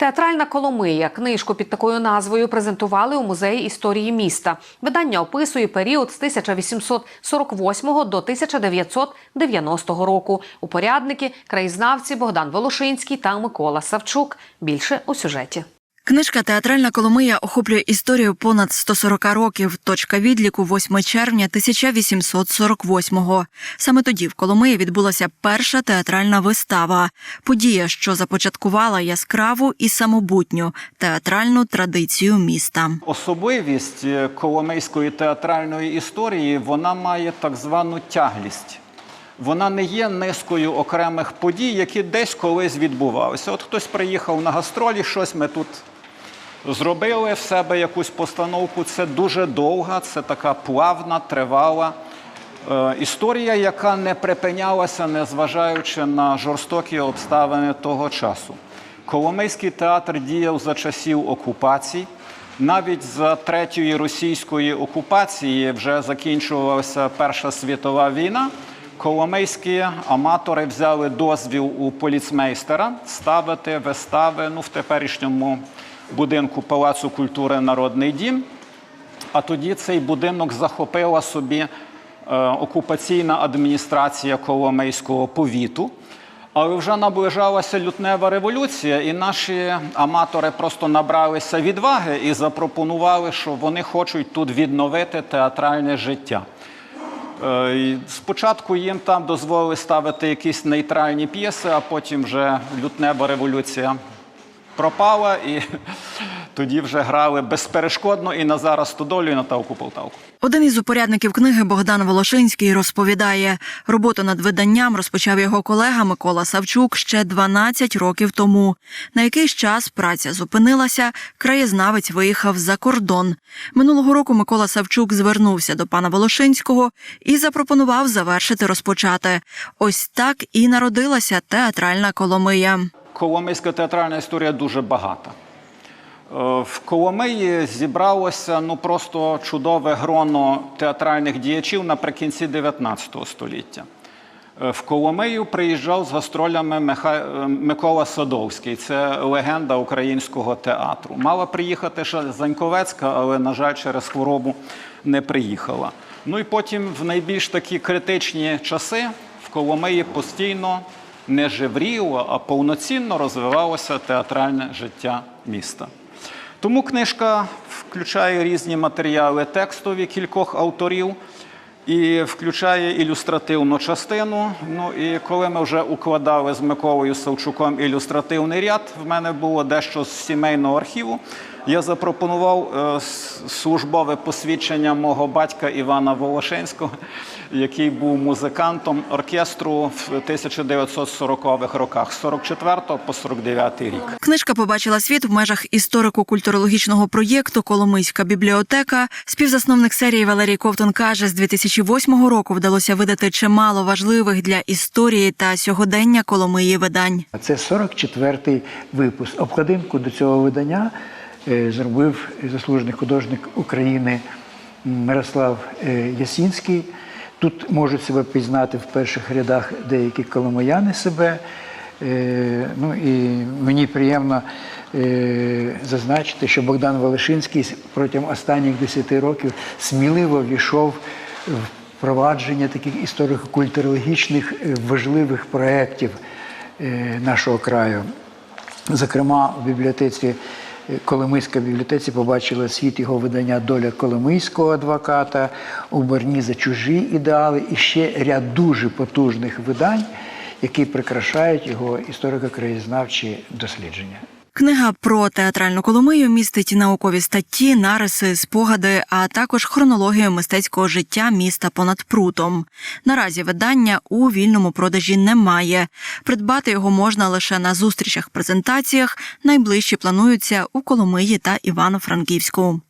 Театральна Коломия книжку під такою назвою презентували у музеї історії міста. Видання описує період з 1848 до 1990 року. Упорядники краєзнавці Богдан Волошинський та Микола Савчук. Більше у сюжеті. Книжка Театральна Коломия охоплює історію понад 140 років. Точка відліку 8 червня 1848-го. Саме тоді в Коломиї відбулася перша театральна вистава. Подія, що започаткувала яскраву і самобутню театральну традицію міста. Особливість е, коломийської театральної історії вона має так звану тяглість. Вона не є низкою окремих подій, які десь колись відбувалися. От хтось приїхав на гастролі, щось ми тут зробили в себе якусь постановку. Це дуже довга, це така плавна, тривала е, історія, яка не припинялася, незважаючи на жорстокі обставини того часу. Коломийський театр діяв за часів окупації. Навіть за третьої російської окупації вже закінчувалася Перша світова війна. Коломийські аматори взяли дозвіл у поліцмейстера ставити вистави ну, в теперішньому будинку Палацу культури Народний дім. А тоді цей будинок захопила собі е, окупаційна адміністрація Коломийського повіту. Але вже наближалася лютнева революція, і наші аматори просто набралися відваги і запропонували, що вони хочуть тут відновити театральне життя. Е, Спочатку їм там дозволили ставити якісь нейтральні п'єси, а потім вже лютнева революція пропала, і тоді вже грали безперешкодно і Назара Стодолю, і Наталку Полтавку. Один із упорядників книги Богдан Волошинський розповідає, роботу над виданням розпочав його колега Микола Савчук ще 12 років тому. На якийсь час праця зупинилася, краєзнавець виїхав за кордон. Минулого року Микола Савчук звернувся до пана Волошинського і запропонував завершити розпочати. Ось так і народилася театральна Коломия. Коломийська театральна історія дуже багата. Е, В Коломиї зібралося ну просто чудове гроно театральних діячів наприкінці 19 століття. Е, В Коломию приїжджав з гастролями Миха... е, Микола Садовський, це легенда українського театру. Мала приїхати ще Заньковецька, але, на жаль, через хворобу не приїхала. Ну і потім, в найбільш такі критичні часи, в Коломиї постійно не жевріло, а повноцінно розвивалося театральне життя міста. Тому книжка включає різні матеріали текстові кількох авторів і включає ілюстративну частину. Ну і коли ми вже укладали з Миколою Савчуком ілюстративний ряд, в мене було дещо з сімейного архіву. Я запропонував е, службове посвідчення мого батька Івана Волошинського, який був музикантом оркестру в 1940-х роках, з 44 по 49 рік. Книжка побачила світ в межах історико-культурологічного проєкту Коломийська бібліотека. Співзасновник серії Валерій Ковтун каже, з 2008 року вдалося видати чимало важливих для історії та сьогодення Коломиї видань. Це 44-й випуск. Обкладинку до цього видання е, зробив заслужений художник України Мирослав е, Ясінський. Тут можуть себе пізнати в перших рядах деякі коломияни себе. Е, Ну і мені приємно зазначити, що Богдан Волошинський протягом останніх 10 років сміливо війшов впровадження таких історико-культурологічних е, важливих проєктів е, нашого краю. Зокрема, у бібліотеці е, Коломийська бібліотеці побачила світ його видання Доля Коломийського адвоката, у борні за чужі ідеали і ще ряд дуже потужних видань, які прикрашають його історико-краєзнавчі дослідження. Книга про театральну Коломию містить наукові статті, нариси, спогади, а також хронологію мистецького життя міста понад прутом. Наразі видання у вільному продажі немає. Придбати його можна лише на зустрічах презентаціях. Найближчі плануються у Коломиї та Івано-Франківську.